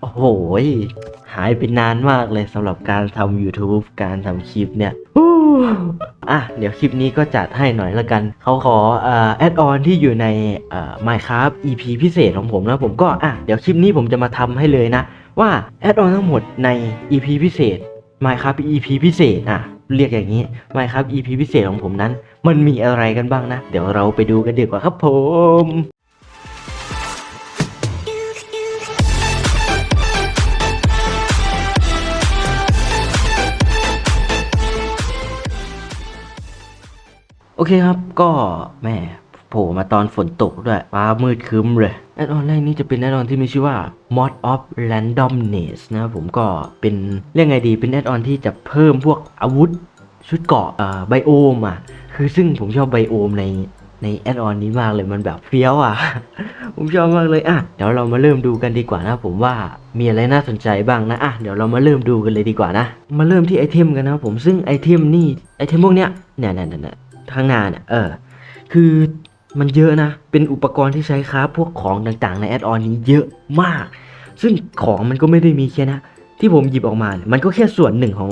โอ้โหหายไปนานมากเลยสำหรับการทำ YouTube การทำคลิปเนี่ยฮู้อะเดี๋ยวคลิปนี้ก็จัดให้หน่อยละกัน เขาขอแอดออนที่อยู่ใน Minecraft EP พิเศษของผมนะผมก็อะเดี๋ยวคลิปนี้ผมจะมาทำให้เลยนะ ว่าแอดออนทั้งหมดใน EP พิเศษ Minecraft EP พิเศษอะเรียกอย่างนี้ Minecraft EP พิเศษของผมนั้น มันมีอะไรกันบ้างนะ เดี๋ยวเราไปดูกันดีกว่าครับผม โอเคครับก็แม่โผล่มาตอนฝนตกด้วยฟ้ามืดครึ้มเลยแอดออนแรกนี้จะเป็นแอดออนที่มีชื่อว่า Mod of Randomness นะครับผมก็เป็นเรียกไงดีเป็นแอดออนที่จะเพิ่มพวกอาวุธชุดเกราะเอ่อไบโอมอะ คือซึ่งผมชอบไบโอมในในแอดออนนี้มากเลยมันแบบเฟี้ยวอะ ผมชอบมากเลยอะเดี๋ยวเรามาเริ่มดูกันดีกว่านะ ผมว่ามีอะไรน่าสนใจบ้างนะอะเดี๋ยวเรามาเริ่มดูกันเลยดีกว่านะ มาเริ่มที่ไอเทมกันนะผมซึ่งไอเทมนี่ไอเทมพวกเนี้ยเนี่ยเนี่ยเนี่ย ข้างหน้าเนี่ยเออ คือมันเยอะนะ เป็นอุปกรณ์ที่ใช้ค้าพวกของต่างๆ ในแอดออนนี้เยอะมาก ซึ่งของมันก็ไม่ได้มีแค่นะ ที่ผมหยิบออกมาเนี่ยมันก็แค่ส่วนหนึ่งของ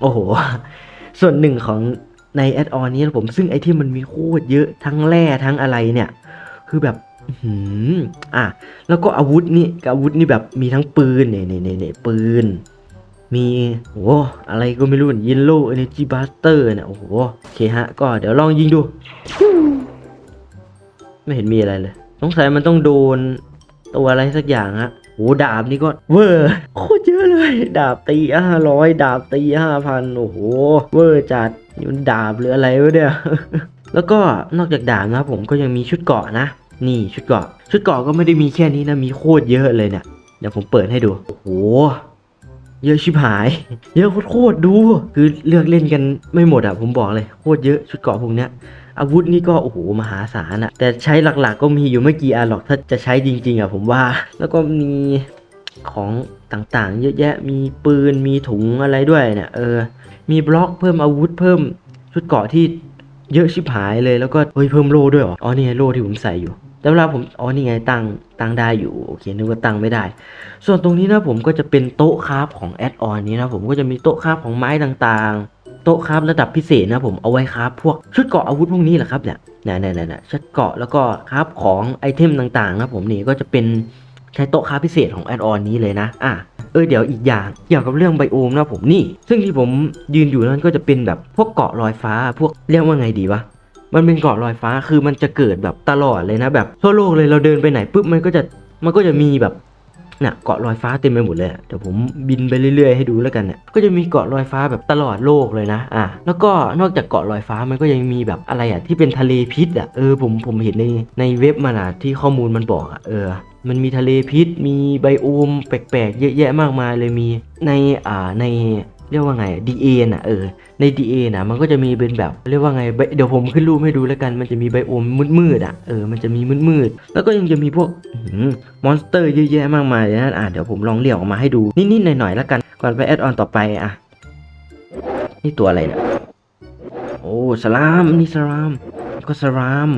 โอ้โห ส่วนหนึ่งของในแอดออนนี้ผม ซึ่งไอที่มันมีโคตรเยอะ ทั้งแร่ทั้งอะไรเนี่ย คือแบบอื้อหืออะ แล้วก็อาวุธนี่อาวุธนี่แบบมีทั้งปืนเนี่ยเนี่ยเนี่ยปืน มีโอ้อะไรก็ไม่รู้ยินโล่เอเนจีบัสเตอร์เนี่ยโอ้โหโอเคฮะ ก็เดี๋ยวลองยิงดู ไม่เห็นมีอะไรเลยสงสัยมันต้องโดนตัวอะไรสักอย่างฮะโอ้ดาบนี่ก็เวอร์โคตรเยอะเลย ดาบตีห้าร้อยดาบตีห้าพันโอ้โห เวอร์จัดนี่มันดาบหรืออะไรวะเนี่ยแล้วก็นอกจากดาบนะผมก็ยังมีชุดเกราะนะ นี่ชุดเกราะ ชุดเกราะก็ไม่ได้มีแค่นี้นะมีโคตรเยอะเลยเนี่ยเดี๋ยวผมเปิดให้ดูโอ้โห เยอะชิบหาย เยอะโคตรดู คือเลือกเล่นกันไม่หมดอะผมบอกเลยโคตรเยอะชุดเกาะพวกเนี้ยอาวุธนี่ก็โอ้โหมหาศาลอะแต่ใช้หลักๆ ก็มีอยู่ไม่กี่อันหรอกถ้าจะใช้จริง ๆอะผมว่า แล้วก็มีของต่างๆ เยอะแยะมีปืนมีถุงอะไรด้วยเนี่ยเออ มีบล็อกเพิ่มอาวุธเพิ่มชุดเกาะที่เยอะชิบหายเลยแล้วก็เฮ้ยเพิ่มโล่ด้วยเหรออ๋อนี่โล่ที่ผมใส่อยู่ แต่เวลาผมอ๋อนี่ไงตั้งตั้งได้อยู่โอเคนึกว่าตั้งไม่ได้ ส่วนตรงนี้นะผมก็จะเป็นโต๊ะคราฟของแอดออนนี้นะผมก็จะมีโต๊ะคราฟของไม้ต่างๆ โต๊ะคราฟระดับพิเศษนะผมเอาไว้คราฟพวกชุดเกาะอาวุธพวกนี้แหละครับเนี่ยเนี่ยเนี่ยเนี่ยชุดเกาะแล้วก็คราฟของไอเทมต่างๆนะผมนี่ก็จะเป็นใช้โต๊ะคราฟพิเศษของแอดออนนี้เลยนะอะเออเดี๋ยวอีกอย่างเกี่ยวกับเรื่องไบโอมนะผมนี่ ซึ่งที่ผมยืนอยู่นั้นก็จะเป็นแบบพวกเกาะลอยฟ้า พวกเรียกว่าไงดีวะ มันเป็นเกาะลอยฟ้าคือมันจะเกิดแบบตลอดเลยนะแบบทั่วโลกเลยเราเดินไปไหนปุ๊บมันก็จะมันก็จะมีแบบเนี่ยเกาะลอยฟ้าเต็มไปหมดเลยเดี๋ยวผมบินไปเรื่อยๆให้ดูแล้วกันเนี่ยก็จะมีเกาะลอยฟ้าแบบตลอดโลกเลยนะอะแล้วก็นอกจากเกาะลอยฟ้ามันก็ยังมีแบบอะไรอะที่เป็นทะเลพิษอะเออผมผมเห็นในในเว็บมันอะที่ข้อมูลมันบอกอะเออ มันมีทะเลพิษ มีไบโอมแปลกๆ เยอะแยะมากมายเลยมีในอ่าใน เรียกว่าไงดีเอน่ะเออใน DA นะมันก็จะมีเป็นแบบเรียกว่าไงไบเดี๋ยวผมขึ้นรูปให้ดูแล้วกันมันจะมีไบโอมมืดๆอะเออมันจะมีมืดๆแล้วก็ยังจะมีพวกมอนสเตอร์เยอะแยะมากมายนะอะเดี๋ยวผมลองเรียกออกมาให้ดูนิดๆหน่อยๆแล้วกันก่อนไปแอดออนต่อไปอะนี่ตัวอะไรเนี่ยโอ้สลามนี่สลามก็สลาม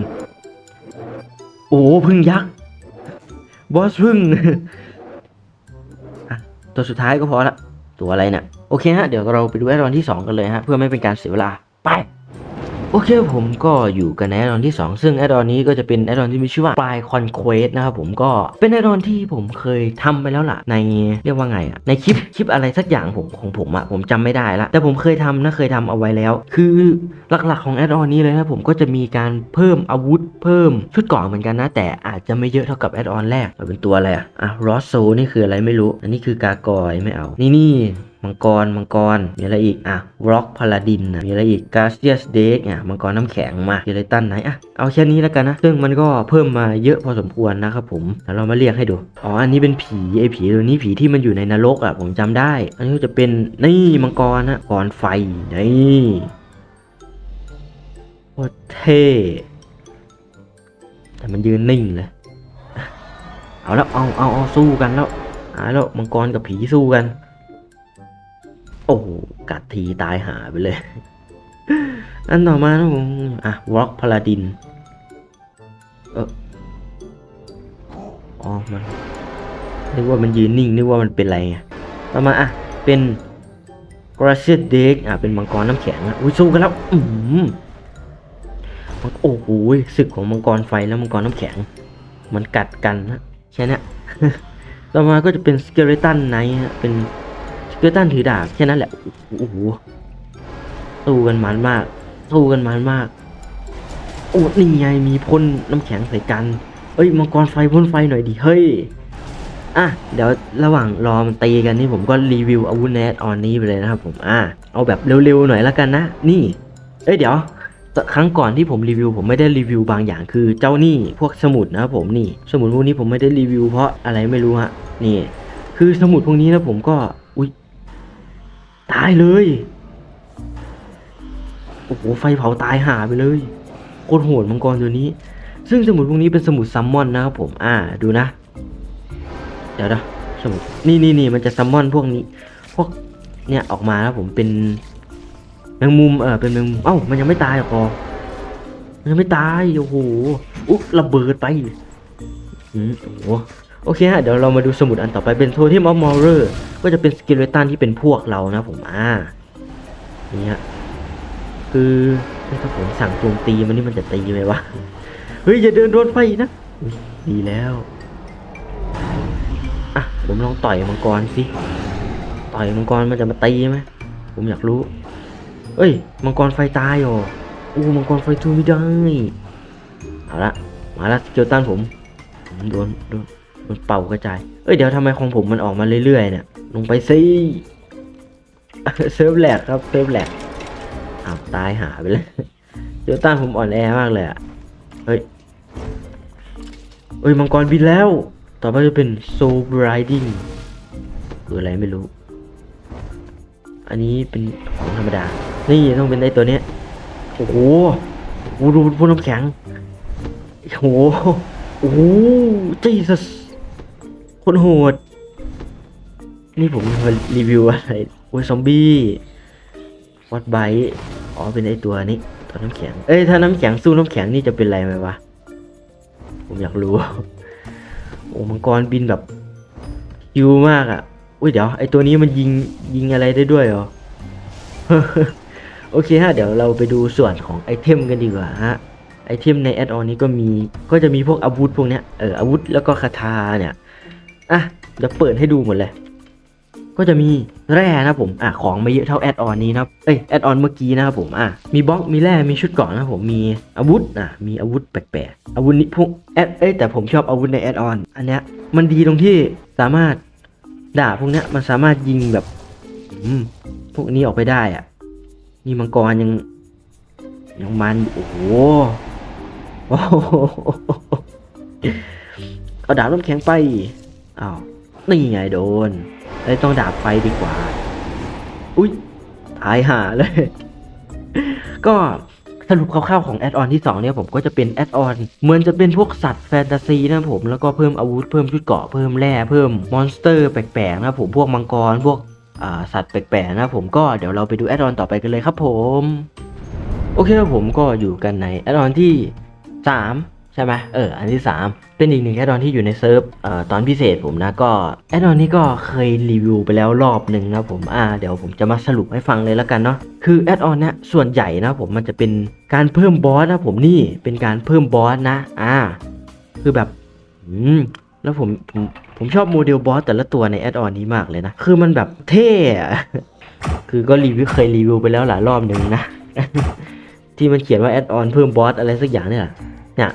โอ้พึ่งยักษ์บอสพึ่งอะตัวสุดท้ายก็พอละ ตัวอะไรเนี่ย โอเคฮะเดี๋ยวเราไปดูแอดออนที่ 2 กันเลยฮะเพื่อไม่เป็นการเสียเวลาไปโอเคผมก็อยู่กันในแอดออนที่ 2 ซึ่งแอดออนนี้ก็จะเป็นแอดออนที่มีชื่อว่าปลายคอนเควสนะครับผมก็เป็นแอดออนที่ผมเคยทำไปแล้วล่ะ ในเรียกว่าไงอะในคลิปคลิปอะไรสักอย่างผมของผมอะผมจำไม่ได้ละแต่ผมเคยทำนะเคยทำเอาไว้แล้ว คือหลักๆของแอดออนนี้เลยนะผมก็จะมีการเพิ่มอาวุธเพิ่มชุดเกราะเหมือนกันนะแต่อาจจะไม่เยอะเท่ากับแอดออนแรกเป็นตัวอะไรอะอะรอสโซนี่คืออะไรไม่รู้ อันนี้คือกากอยไม่เอานี่นี่ มังกร มังกร มีอะไรอีก อะร็อกพาลาดินนะมีอะไรอีกกาเซียสเดกอะมังกรน้ำแข็งมาเจเลตันไหนอะเอาแค่นี้แล้วกันนะ ซึ่งมันก็เพิ่มมาเยอะพอสมควรนะครับผมเดี๋ยวเรามาเรียกให้ดู อ๋อ อันนี้เป็นผีไอ้ผีตัวนี้ผีที่มันอยู่ในนรกอะผมจำได้ อันนี้ก็จะเป็นนี่มังกรนะกรไฟนี่โคตรเท่แต่มันยืนนิ่งเลย เอาแล้วเอาเอาเอาสู้กันแล้วหาแล้วมังกรกับผีสู้กัน โอ้กัดทีตายหาไปเลย อันต่อมานะผมอะวอล์กพาลาดิน เอออ๋อมันนึกว่ามันยืนนิ่งนึกว่ามันเป็นอะไรไงต่อมาอะ เป็นกราเซียเด็กอะ เป็นมังกรน้ำแข็งอะอุ้ยสู้กันแล้ว อืมโอ้โหศึกของมังกรไฟแล้วมังกรน้ำแข็ง มันกัดกันนะแค่นี้ต่อมาก็จะเป็นสเกเลตันไนท์เป็น สเกเลตันถือดาบแค่นั้นแหละโอ้โหสู้กันมันมากสู้กันมันมาก โอ้นี่ไงมีพ่นน้ำแข็งใส่กัน เอ้ยมังกรไฟพ่นไฟหน่อยดิเฮ้ยอะเดี๋ยวระหว่างรอมันตีกันนี่ผมก็รีวิวอาวุธแนทออนนี้ไปเลยนะครับผมอะเอาแบบเร็วๆหน่อยละกันนะ นี่ เอ้ยเดี๋ยวครั้งก่อนที่ผมรีวิวผมไม่ได้รีวิวบางอย่างคือเจ้านี่พวกสมุดนะครับผมนี่ สมุดพวกนี้ผมไม่ได้รีวิวเพราะอะไรไม่รู้ฮะนี่ คือสมุดพวกนี้นะผมก็ ตายเลย โอ้โห ไฟเผาตายหาไปเลย โคตรโหดมังกรตัวนี้ ซึ่งสมุดพวกนี้เป็นสมุดซัมมอนนะครับผม อ่า ดูนะ เดี๋ยวนะสมุด นี่นี่นี่มันจะซัมมอนพวกนี้ พวก เนี่ยออกมาแล้วผมเป็นแมงมุม เออเป็นแมงมุม เอ้า มันยังไม่ตายหรอกอมันยังไม่ตาย โอ้โห อุ๊ระเบิดไปอืมโอ้โห โอเคฮะเดี๋ยวเรามาดูสมุดอันต่อไปเป็นโทเทมออฟมอร์เรอร์ก็จะเป็นสกิลเลตันที่เป็นพวกเรานะผมอ่านี่ฮะคือถ้าผมสั่งโจมตีมันนี่มันจะตีไหมวะเฮ้ยอย่าเดินโดนไฟนะดีแล้วอะผมลองต่อยมังกรสิต่อยมังกรมันจะมาตีไหมผมอยากรู้ เอ้ย มังกรไฟตายเหรออู้มังกรไฟทูไม่ได้เอาละมาละเจอต้านผมผมโดนโดน โดนเป่ากระจาย เอ้ยเดี๋ยวทำไมของผมมันออกมาเรื่อยๆเนี่ย ลงไปสิเซิร์ฟแหลกครับเซิร์ฟแหลกอ้าวตายหาไปเลยเจอต้านผมอ่อนแอมากเลยอะเฮ้ยเอ้ยมังกรบินแล้ว ต่อไปจะเป็น Soul Riding คืออะไรไม่รู้ อันนี้เป็นของธรรมดา นี่ต้องเป็นไอตัวเนี้ย โอ้โหโอ้โหดูพวกน้ำแข็ง โอ้โหโอ้โหจีสัส คนโหด นี่ผมมารีวิวอะไรโอ้ยซอมบี้วอดไบอ๋อเป็นไอตัวนี้ตัวน้ำแข็ง เอ้ยถ้าน้ำแข็งสู้น้ำแข็งนี่จะเป็นไรไหมวะ ผมอยากรู้ โอ้มังกรบินแบบยิวมากอะ่ะอุ้ยเดี๋ยวไอตัวนี้มันยิงยิงอะไรได้ด้วยเหรอ โอเคฮะ เดี๋ยวเราไปดูส่วนของไอเทมกันดีกว่าฮะไอเทมในแอดออนนี้ก็มีก็จะมีพวกอาวุธพวกเนี้ยเอออาวุธแล้วก็คาถาเนี่ย อะเดี๋ยวเปิดให้ดูหมดเลย ก็จะมีแร่นะผมอะของไม่เยอะเท่าแอดออนนี้นะเอ้ยแอดออนเมื่อกี้นะครับผมอะมีบล็อกมีแร่มีชุดเกราะนะผมมีอาวุธอะมีอาวุธแปลกๆอาวุธนี้พวกแอดเอ้ยแต่ผมชอบอาวุธในแอดออนอันเนี้ยมันดีตรงที่สามารถด่าพวกเนี้ยมันสามารถยิงแบบอืมพวกนี้ออกไปได้อะนี่มังกรยังยังมันอยู่โอ้โหโอ้โหเอาดาบน้ำแข็งไป อ้าวนี่ไงโดนไอ้ยต้องดาบไฟดีกว่า อุ้ยตายห่าเลย ก็สรุปคร่าวๆของแอดออนที่ 2 เนี่ยผมก็จะเป็นแอดออนเหมือนจะเป็นพวกสัตว์แฟนตาซีนะครับผมแล้วก็เพิ่มอาวุธเพิ่มชุดเกราะเพิ่มแร่เพิ่มมอนสเตอร์แปลกๆนะครับผมพวกมังกรพวกสัตว์แปลกๆนะครับผมก็เดี๋ยวเราไปดูแอดออนต่อไปกันเลยครับผม โอเคครับผมก็อยู่กันในแอดออนที่ 3 ใช่ไหมเออ อันที่ 3 เป็นอีกหนึ่งแอดออนที่อยู่ในเซิร์ฟเอ่อตอนพิเศษผมนะ ก็แอดออนนี้ก็เคยรีวิวไปแล้วรอบหนึ่งนะผม อ่า เดี๋ยวผมจะมาสรุปให้ฟังเลยแล้วกันเนาะ คือแอดออนเนี้ยส่วนใหญ่นะผมมันจะเป็นการเพิ่มบอสนะผมนี่ เป็นการเพิ่มบอสนะ อ่า คือแบบ อืม แล้วผมผมผมชอบโมเดลบอสแต่ละตัวในแอดออนนี้มากเลยนะ คือมันแบบเท่ คือก็รีวิวเคยรีวิวไปแล้วหลายรอบหนึ่งนะ ที่มันเขียนว่าแอดออนเพิ่มบอสอะไรสักอย่างเนี่ยเนี่ย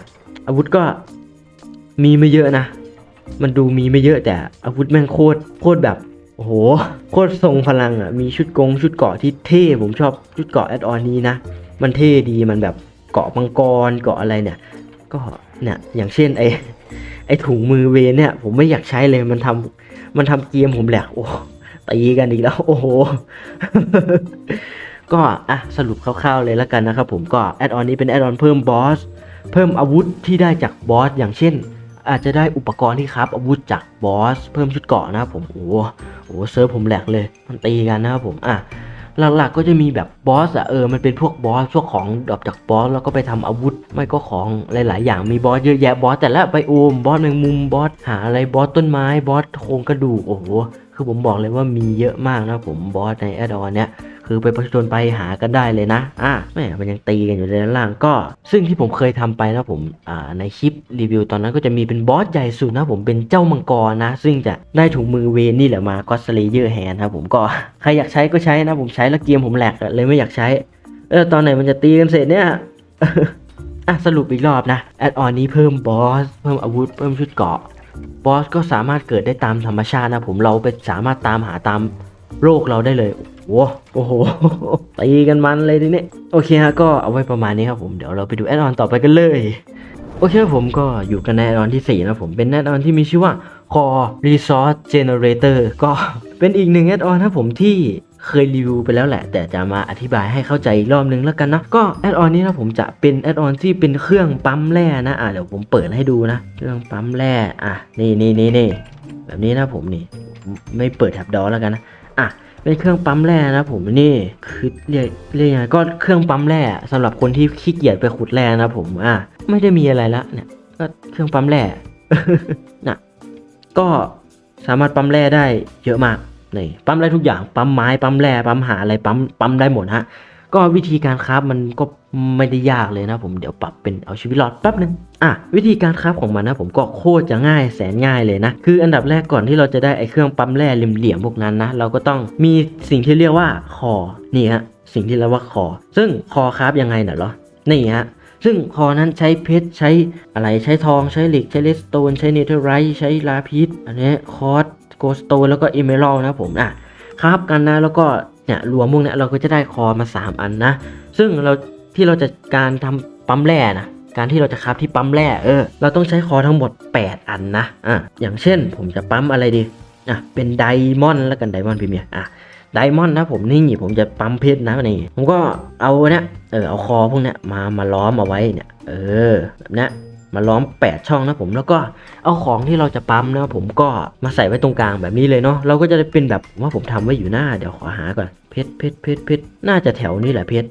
อาวุธก็มีไม่เยอะนะ มันดูมีไม่เยอะแต่อาวุธแม่งโคตรโคตรแบบโอ้โหโคตรทรงพลังอะมีชุดกงชุดเกราะที่เท่ผมชอบชุดเกราะแอดออนนี้นะ มันเท่ดีมันแบบเกราะมังกรเกราะอะไรเนี่ย ก็เนี่ยอย่างเช่นไอไอถุงมือเวนเนี่ย ผมไม่อยากใช้เลยมันทำมันทำเกมผมแหลกโอ้ตีกันอีกแล้ว โอ้โห ก็อะสรุปคร่าวๆเลยแล้วกันนะครับผมก็แอดออนนี้เป็นแอดออนเพิ่มบอส เพิ่มอาวุธที่ได้จากบอสอย่างเช่น อาจจะได้อุปกรณ์ที่ครับอาวุธจากบอส เพิ่มชุดเกราะนะครับผมโอ้โหโอ้เซิร์ฟผมแหลกเลย มันตีกันนะครับผมอะหลักๆก็จะมีแบบบอสอะเออมันเป็นพวกบอสพวกของดรอปจากบอสแล้วก็ไปทำอาวุธ ไม่ก็ของหลายๆ อย่างมีบอสเยอะแยะบอสแต่ละไบโอมบอสแมงมุมบอสหาอะไรบอสต้นไม้บอสโครงกระดูกโอ้โหคือผมบอกเลยว่ามีเยอะมากนะผมบอสในแอดออนเนี้ย คือไปประชนไปหากันได้เลยนะอะแม่มันยังตีกันอยู่เลยด้านล่างก็ ซึ่งที่ผมเคยทำไปนะผมอ่าในคลิปรีวิวตอนนั้นก็จะมีเป็นบอสใหญ่สุดนะผมเป็นเจ้ามังกรนะ ซึ่งจะได้ถุงมือเวนนี่แหละมาก็สเลเยอร์แฮนครับผมก็ใครอยากใช้ก็ใช้นะ ผมใช้แล้วเกมผมแหลกเลยไม่อยากใช้เออตอนไหนมันจะตีกันเสร็จเนี่ยอะสรุปอีกรอบนะแอดออนนี้เพิ่มบอสเพิ่มอาวุธเพิ่มชุดเกาะบอสก็สามารถเกิดได้ตามธรรมชาตินะผมเราไปสามารถตามหาตามโลกเราได้เลย โอ้โหตีกันมันเลยทีนี้โอเคฮะก็เอาไว้ประมาณนี้ครับผมเดี๋ยวเราไปดูแอดออนต่อไปกันเลยโอเคครับผมก็อยู่กันในแอดออนที่ 4 นะผมเป็นแอดออนที่มีชื่อว่า Core Resource Generator ก็เป็นอีกหนึ่งแอดออนนะผมที่เคยรีวิวไปแล้วแหละ แต่จะมาอธิบายให้เข้าใจอีกรอบนึงแล้วกันนะก็แอดออนนี้นะผมจะเป็นแอดออนที่เป็นเครื่องปั๊มแร่นะอะเดี๋ยวผมเปิดให้ดูนะ เครื่องปั๊มแร่อะนี่นี่นี่นี่แบบนี้นะผมนี่ไม่เปิดแท็บดอแล้วกันนะอะ เป็นเครื่องปั๊มแร่นะผมนี่คือเรียกเรียกยังไงก็เครื่องปั๊มแร่สำหรับคนที่ขี้เกียจไปขุดแร่นะผมอะไม่ได้มีอะไรละเนี่ยก็เครื่องปั๊มแร่น่ะก็สามารถปั๊มแร่ได้เยอะมากนี่ปั๊มได้ทุกอย่างปั๊มไม้ปั๊มแร่ปั๊มหาอะไรปั๊มปั๊มได้หมดฮะ ก็วิธีการคราฟมันก็ไม่ได้ยากเลยนะผมเดี๋ยวปรับเป็นเอาชีวิตรอดแป๊บนึงอะวิธีการคราฟของมันนะผมก็โคตรจะง่ายแสนง่ายเลยนะ คืออันดับแรกก่อนที่เราจะได้ไอ้เครื่องปั๊มแร่เหลี่ยมๆพวกนั้นนะเราก็ต้องมีสิ่งที่เรียกว่าคอนี่ฮะสิ่งที่เรียกว่าคอ ซึ่งคอคราฟยังไงน่ะเหรอนี่ฮะซึ่งคอนั้นใช้เพชรใช้อะไรใช้ทองใช้เหล็กใช้เลสโตนใช้เนเธอร์ไรท์ใช้ลาพิษอันนี้คอร์สโกสโตนแล้วก็เอเมอรัลนะผมอะครับกันนะแล้วก็ เนี่ยรวมพวกเนี้ยเราก็จะได้คอมา 3 อันนะ ซึ่งเราที่เราจะการทำปั๊มแร่นะการที่เราจะคราฟที่ปั๊มแร่เออเราต้องใช้คอทั้งหมด 8 อันนะอะอย่างเช่นผมจะปั๊มอะไรดีอะเป็นไดมอนด์แล้วกันไดมอนด์พรีเมียร์อะไดมอนด์นะผมนี่ผมจะปั๊มเพชรนะนี่ผมก็เอาเนี่ยเออเอาคอพวกเนี้ยมามาล้อมเอาไว้เนี่ยเออแบบเนี้ย มาล้อม 8 ช่องนะผมแล้วก็เอาของที่เราจะปั๊มนะผมก็มาใส่ไว้ตรงกลางแบบนี้เลยเนาะเราก็จะได้เป็นแบบว่าผมทำไว้อยู่หน้าเดี๋ยวขอหาก่อนเพชรเพชรเพชรเพชรน่าจะแถวนี้แหละเพชร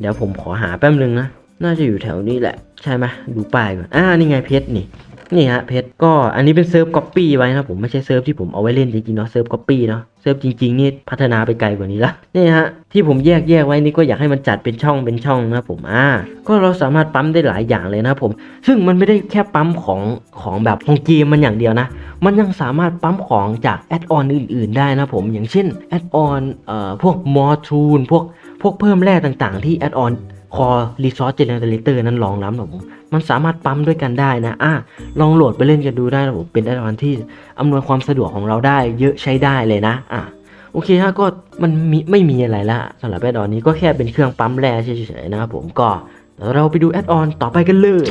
เดี๋ยวผมขอหาแป๊บนึงนะน่าจะอยู่แถวนี้แหละ ใช่ไหมดูป้ายก่อนอ่านี่ไงเพชรนี่ นี่ฮะเพชรก็อันนี้เป็นเซิร์ฟก๊อปปี้ไว้นะผมไม่ใช่เซิร์ฟที่ผมเอาไว้เล่นจริงๆเนาะเซิร์ฟก๊อปปี้เนาะเซิร์ฟจริงๆนี่พัฒนาไปไกลกว่านี้ละนี่ฮะที่ผมแยกแยกไว้นี่ก็อยากให้มันจัดเป็นช่องเป็นช่องนะผมอ่าก็เราสามารถปั๊มได้หลายอย่างเลยนะผม ซึ่งมันไม่ได้แค่ปั๊มของของแบบของเกมมันอย่างเดียวนะ มันยังสามารถปั๊มของจากแอดออนอื่น ๆ ได้นะผมอย่างเช่นแอดออนเอ่อพวกมอทูนพวกพวกเพิ่มแร่ต่างๆ ที่แอดออน คอรีซอสเจเนเรเตอร์นั้นรองรับนะผมมันสามารถปั๊มด้วยกันได้นะอะลองโหลดไปเล่นกันดูได้นะผมเป็นแอดออนที่อำนวยความสะดวกของเราได้เยอะใช้ได้เลยนะอะโอเคฮะก็มันมีไม่มีอะไรละสำหรับแอดออนนี้ก็แค่เป็นเครื่องปั๊มแร่เฉยๆนะครับผมก็เดี๋ยวเราไปดูแอดออนต่อไปกันเลย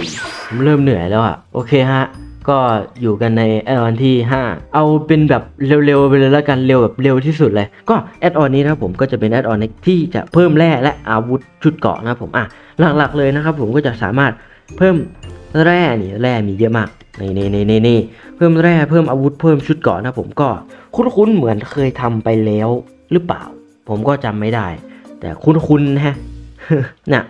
ผมเริ่มเหนื่อยแล้วอะโอเคฮะ ก็อยู่กันในแอดออนที่ 5 เอาเป็นแบบเร็วๆไปเลยล้วกันเร็วแบบเร็วที่สุดเลย ก็แอดออนนี้นะครับผมก็จะเป็นแอดออนที่จะเพิ่มแร่และอาวุธชุดเกราะนะครับผมอะหลักๆเลยนะครับผมก็จะสามารถเพิ่มแร่นี่แร่มีเยอะมากนี่นี่นี่นี่นี่เพิ่มแร่เพิ่มอาวุธเพิ่มชุดเกราะนะผมก็คุ้นๆเหมือนเคยทำไปแล้วหรือเปล่า ผมก็จำไม่ได้ แต่คุ้นๆฮะน่ะ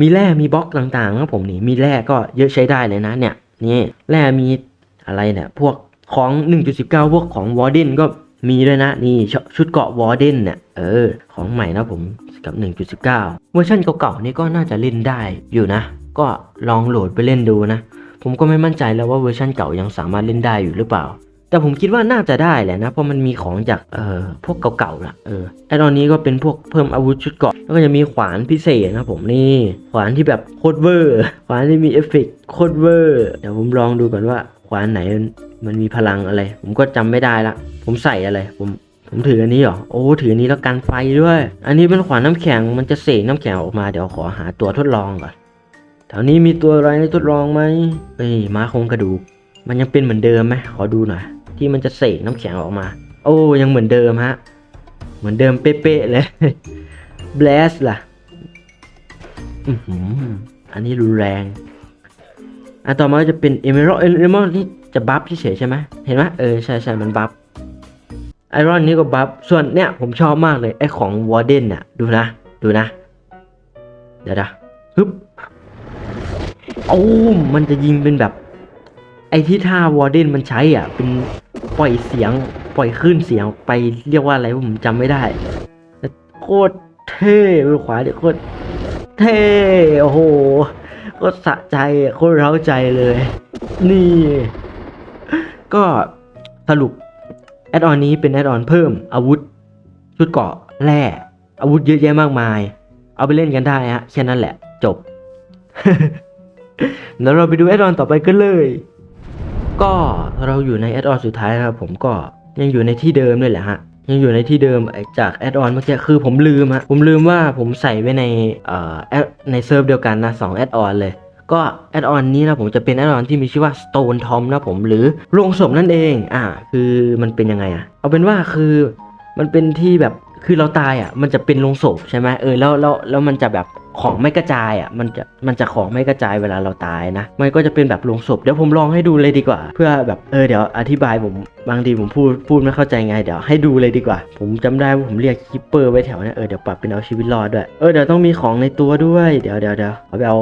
มีแร่มีบล็อกต่างๆนะผมนี่มีแร่ก็เยอะใช้ได้เลยนะเนี่ย นี่แร่มีอะไรเนี่ย พวกของ 1.19 พวกของวอร์เดนก็มีด้วยนะ นี่ชุดเกาะวอร์เดนเนี่ยเออ ของใหม่นะผมกับ 1.19 เวอร์ชันเก่าๆนี่ก็น่าจะเล่นได้อยู่นะ ก็ลองโหลดไปเล่นดูนะ ผมก็ไม่มั่นใจแล้วว่าเวอร์ชันเก่ายังสามารถเล่นได้อยู่หรือเปล่า แต่ผมคิดว่าน่าจะได้แหละนะ เพราะมันมีของจากเอ่อพวกเก่าๆล่ะเออไอตอนนี้ก็เป็นพวกเพิ่มอาวุธชุดเกาะแล้วก็จะมีขวานพิเศษนะผมนี่ขวานที่แบบโคตรเวอร์ขวานที่มีเอฟเฟกต์โคตรเวอร์เดี๋ยวผมลองดูก่อนว่าขวานไหนมันมีพลังอะไร ผมก็จำไม่ได้ละ ผมใส่อะไรผมผมถืออันนี้เหรอ โอ้ ถืออันนี้แล้วกันไฟด้วย อันนี้เป็นขวานน้ำแข็ง มันจะเสกน้ำแข็งออกมา เดี๋ยวขอหาตัวทดลองก่อน แถวนี้มีตัวอะไรให้ทดลองไหมเอ้ยม้าโครงกระดูก มันยังเป็นเหมือนเดิมไหมขอดูหน่อย ที่มันจะเสกน้ำแข็งออกมา โอ้ยังเหมือนเดิมฮะ เหมือนเดิมเป๊ะๆเลย b l a s ล่ะอืมอันนี้รุนแรงอะต่อมาจะเป็น Emerald Emerald นี่จะบัฟเฉยใช่ไหมเห็นไหมเออใช่ใช่มันบัฟไอรอนนี่ก็บัฟส่วนเนี่ยผมชอบมากเลยไอของวอร์เดนเนี่ยดูนะ ดูนะ เดี๋ยวนะฮึบโอ้มมันจะยิงเป็นแบบ ไอที่ท่าวอร์เดนมันใช้อะ เป็น ปล่อยเสียง ปล่อยคลื่นเสียงไปเรียกว่าอะไรผมจำไม่ได้โคตรเท่มือขวาเนี่ยโคตรเท่โอ้โหโคตรสะใจโคตรเร้าใจเลย นี่ ก็สรุปแอดออนนี้เป็นแอดออนเพิ่มอาวุธชุดเกาะแร่อาวุธเยอะแยะมากมาย เอาไปเล่นกันได้ฮะแค่นั้นแหละจบเดี๋ยวเราไปดูแอดออนต่อไปกันเลย ก็เราอยู่ในแอดออนสุดท้ายนะครับผมก็ยังอยู่ในที่เดิมเลยแหละฮะยังอยู่ในที่เดิมจากแอดออนเมื่อกี้คือผมลืมฮะผมลืมว่าผมใส่ไว้ในเอ่อแอดในเซิร์ฟเดียวกันนะสองแอดออนเลย ก็แอดออนนี้นะผมจะเป็นแอดออนที่มีชื่อว่า Stone Tom นะผมหรือโรงศพนั่นเองอ่าคือมันเป็นยังไงอะเอาเป็นว่าคือมันเป็นที่แบบคือเราตายอะมันจะเป็นโรงศพใช่ไหมเออแล้วแล้วแล้วมันจะแบบ ของไม่กระจายอะมันจะมันจะของไม่กระจายเวลาเราตายนะมันก็จะเป็นแบบโรงศพเดี๋ยวผมลองให้ดูเลยดีกว่า เพื่อแบบเออเดี๋ยวอธิบายผมบางทีผมพูดพูดไม่เข้าใจไงเดี๋ยวให้ดูเลยดีกว่า ผมจำได้ว่าผมเรียกคิปเปอร์ไว้แถวเนี้ยเออเดี๋ยวปรับเป็นเอาชีวิตรอดด้วยเออเดี๋ยวต้องมีของในตัวด้วยเดี๋ยวเดี๋ยวเดี๋ยวเอาไปเอา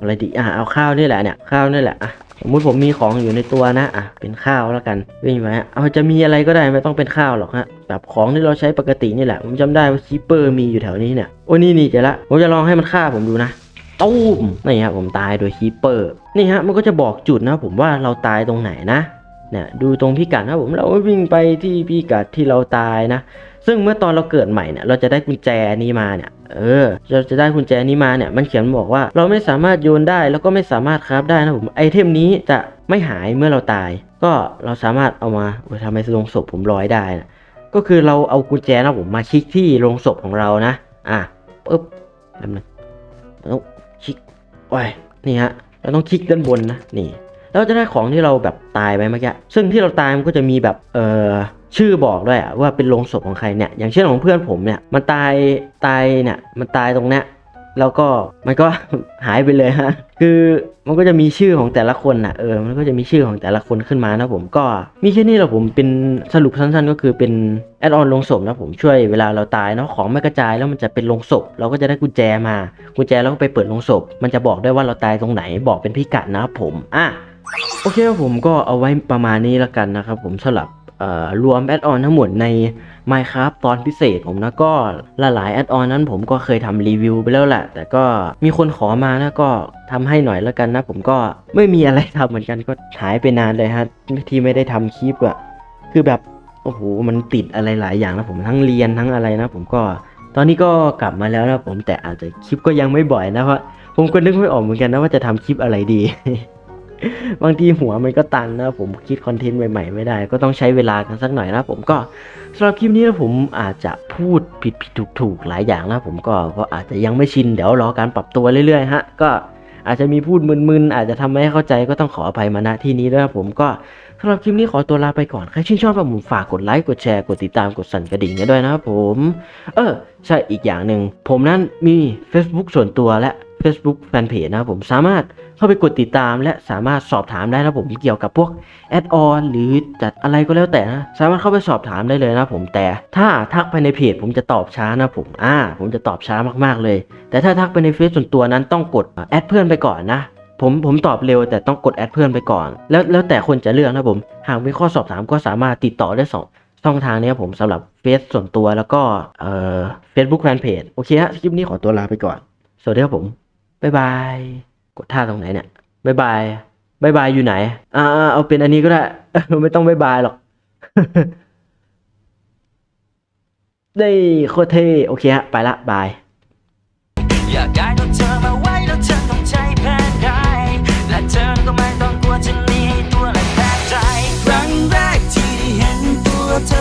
อะไรดีอะเอาข้าวนี่แหละเนี่ยข้าวนี่แหละอะสมมติผมมีของอยู่ในตัวนะอะเป็นข้าวแล้วกันวิ่งไปฮะเอาจะมีอะไรก็ได้ไม่ต้องเป็นข้าวหรอกฮะ แบบของที่เราใช้ปกตินี่แหละ ผมจำได้ว่าคีเปอร์มีอยู่แถวนี้เนี่ย โอ้นี่นี่เจอละ ผมจะลองให้มันฆ่าผมดูนะตู้มนี่ฮะผมตายโดยคีเปอร์ นี่ฮะมันก็จะบอกจุดนะ ผมว่าเราตายตรงไหนนะเนี่ยดูตรงพิกัดนะผมเราวิ่งไปที่พิกัดที่เราตายนะ ซึ่งเมื่อตอนเราเกิดใหม่เนี่ยเราจะได้กุญแจนี้มาเนี่ยเออเราจะได้กุญแจนี้มาเนี่ยมันเขียนบอกว่าเราไม่สามารถโยนได้แล้วก็ไม่สามารถคราฟได้นะผมไอเทมนี้จะไม่หายเมื่อเราตาย ก็เราสามารถเอามาโอ้ทำให้ลงศพผมลอยได้นะ ก็คือเราเอากุญแจนะผมมาคลิกที่โรงศพของเรานะ อะปึ๊บแป๊บนึงต้องคลิกโอ้ยนี่ฮะเราต้องคลิกด้านบนนะนี่แล้วจะได้ของที่เราแบบตายไปเมื่อกี้ซึ่งที่เราตายมันก็จะมีแบบเอ่อชื่อบอกด้วยอะว่าเป็นโรงศพของใครเนี่ยอย่างเช่นของเพื่อนผมเนี่ยมันตายตายเนี่ยมันตายตรงเนี้ย แล้วก็มันก็หายไปเลยฮะ คือมันก็จะมีชื่อของแต่ละคนน่ะเออ มันก็จะมีชื่อของแต่ละคนขึ้นมานะผมก็มีแค่นี้แหละผมเป็นสรุปสั้นๆ ก็คือเป็นแอดออนลงศพนะผมช่วยเวลาเราตายเนาะของไม่กระจายแล้วมันจะเป็นลงศพ เราก็จะได้กุญแจมา กุญแจแล้วก็ไปเปิดลงศพ มันจะบอกได้ว่าเราตายตรงไหนบอกเป็นพิกัดนะครับผมอะโอเคครับผมก็เอาไว้ประมาณนี้แล้วกันนะครับผมสำหรับ รวมแอดออนทั้งหมดใน Minecraft ตอนพิเศษผมนะก็หลายๆแอดออนนั้นผมก็เคยทำรีวิวไปแล้วแหละ แต่ก็มีคนขอมานะก็ทำให้หน่อยแล้วกันนะ ผมก็ไม่มีอะไรทำเหมือนกันก็หายไปนานเลยฮะที่ไม่ได้ทำคลิปอะคือแบบโอ้โหมันติดอะไรหลายอย่างนะผมทั้งเรียนทั้งอะไรนะ ผมก็ตอนนี้ก็กลับมาแล้วนะผมแต่อาจจะคลิปก็ยังไม่บ่อยนะเพราะผมก็นึกไม่ออกเหมือนกันนะว่าจะทำคลิปอะไรดี บางทีหัวมันก็ตันนะผมคิดคอนเทนต์ใหม่ๆไม่ได้ ก็ต้องใช้เวลากันสักหน่อยนะผมก็สำหรับคลิปนี้นะผมอาจจะพูดผิดผิดถูกถูกๆหลายอย่างนะผมก็เพราะอาจจะยังไม่ชินเดี๋ยวรอการปรับตัวเรื่อยๆฮะก็อาจจะมีพูดมึนๆ อาจจะทำไม่เข้าใจก็ต้องขออภัยมาณที่นี้ด้วยนะผมก็สำหรับคลิปนี้ขอตัวลาไปก่อน ใครชื่นชอบผมฝากกดไลค์ กดแชร์ กดติดตาม กดสั่นกระดิ่งกันด้วยนะครับผม เออ ใช่อีกอย่างหนึ่ง ผมนั้นมี Facebook ส่วนตัวและ Facebook Fanpage นะครับผมสามารถ เข้าไปกดติดตามและสามารถสอบถามได้นะผมเกี่ยวกับพวกแอดออนหรือจัดอะไรก็แล้วแต่นะสามารถเข้าไปสอบถามได้เลยนะผมแต่ถ้าทักไปในเพจผมจะตอบช้านะผมอ่าผมจะตอบช้ามากๆเลย แต่ถ้าทักไปในเฟซส่วนตัวนั้นต้องกดแอดเพื่อนไปก่อนนะผมผมตอบเร็วแต่ต้องกดแอดเพื่อนไปก่อน แล้วแล้วแต่คนจะเลือกนะผม หากมีข้อสอบถามก็สามารถติดต่อได้สองช่องทางนี้ผมสำหรับเฟซส่วนตัวแล้วก็เอ่อ Facebook Fanpage โอเคฮะคลิปนี้ขอตัวลาไปก่อน สวัสดีครับผม บ๊ายบาย กดท่าตรงไหนเนี่ยบายบายบายบายอยู่ไหน อ่าเอาเป็นอันนี้ก็ได้ ไม่ต้องบายบายหรอกได้โคตรเท่โอเคฮะ ไปละบายอยากได้ตัวเธอมาไว้แล้วเธอต้องใจแพ้ได้และเธอก็ไม่ต้องกลัวจะมีตัวอะแพ้ใจครั้งแรกที่ได้เห็นตัวเธอ